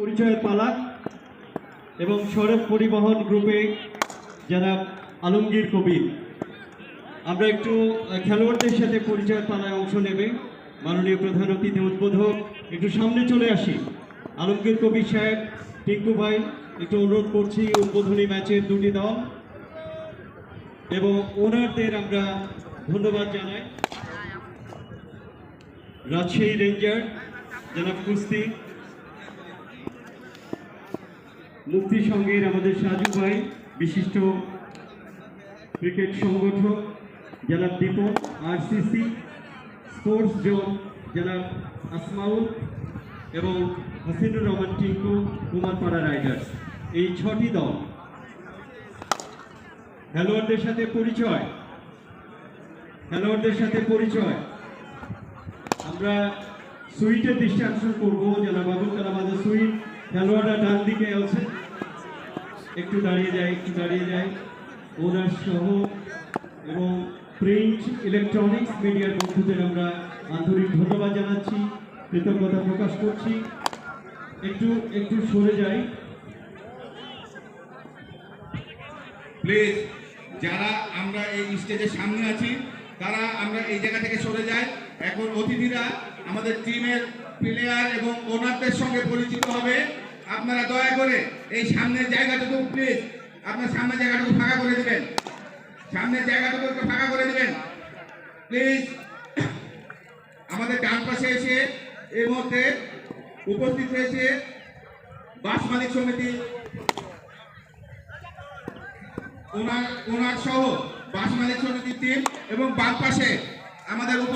পরিচয়ের পালা এবং সড়ক পরিবহন গ্রুপে যারা আলমগীর কবির। আমরা একটু খেলোয়াড়দের সাথে পরিচয়ের পালায় অংশ নেবে। মাননীয় প্রধান অতিথি উদ্বোধক, একটু সামনে চলে আসি। আলমগীর কবির সাহেব, টিঙ্কু ভাই, একটু অনুরোধ করছি, উদ্বোধনী ম্যাচের দুটি দল এবং ওনারদের আমরা ধন্যবাদ জানাই। রাজশাহী রেঞ্জার জনাব কুস্তি মুক্তি সঙ্গের আমাদের সাজু ভাই, বিশিষ্ট ক্রিকেট সংগঠক জনাব দীপক আরসিসি স্পোর্টস জোন জনাব আসমাউল এবং হাসিনুর রহমান টিঙ্কু, কুমারপাড়া রাইডার্স। এই ছটি দল খেলোয়াড়দের সাথে পরিচয়। খেলোয়াড়দের সাথে পরিচয়। আমরা সুইটের দৃষ্টি আকর্ষণ করব জনাব আবুল কালাম আজাদ সুইট, খেলোয়াড়রা ডান দিকে আছে একটু দাঁড়িয়ে যায়, একটু দাঁড়িয়ে যায়। ওনার সহ এবং প্রিন্ট ইলেকট্রনিক্স মিডিয়ার বন্ধুদের আমরা আন্তরিক ধন্যবাদ জানাচ্ছি, কৃতজ্ঞতা প্রকাশ করছি। একটু একটু সরে যাই। প্লিজ যারা আমরা এই স্টেজের সামনে আছি, তারা আমরা এই জায়গা থেকে সরে যাই। এখন অতিথিরা আমাদের টিমের প্লেয়ার এবং ওনারদের সঙ্গে পরিচিত হবে। আপনারা দয়া করে এই সামনের জায়গাটুকু প্লিজ আপনার সামনের জায়গাটুকু ফাঁকা করে দিবেন। সামনের জায়গাটুকু একটু ফাঁকা করে দিবেন। প্লিজ আমাদের ডান পাশে এসে এই মুহূর্তে উপস্থিত হয়েছে বাস মালিক সমিতি। ওনার ওনার সহ বাস মালিক সমিতির টিম এবং বাম পাশে আমাদের উপ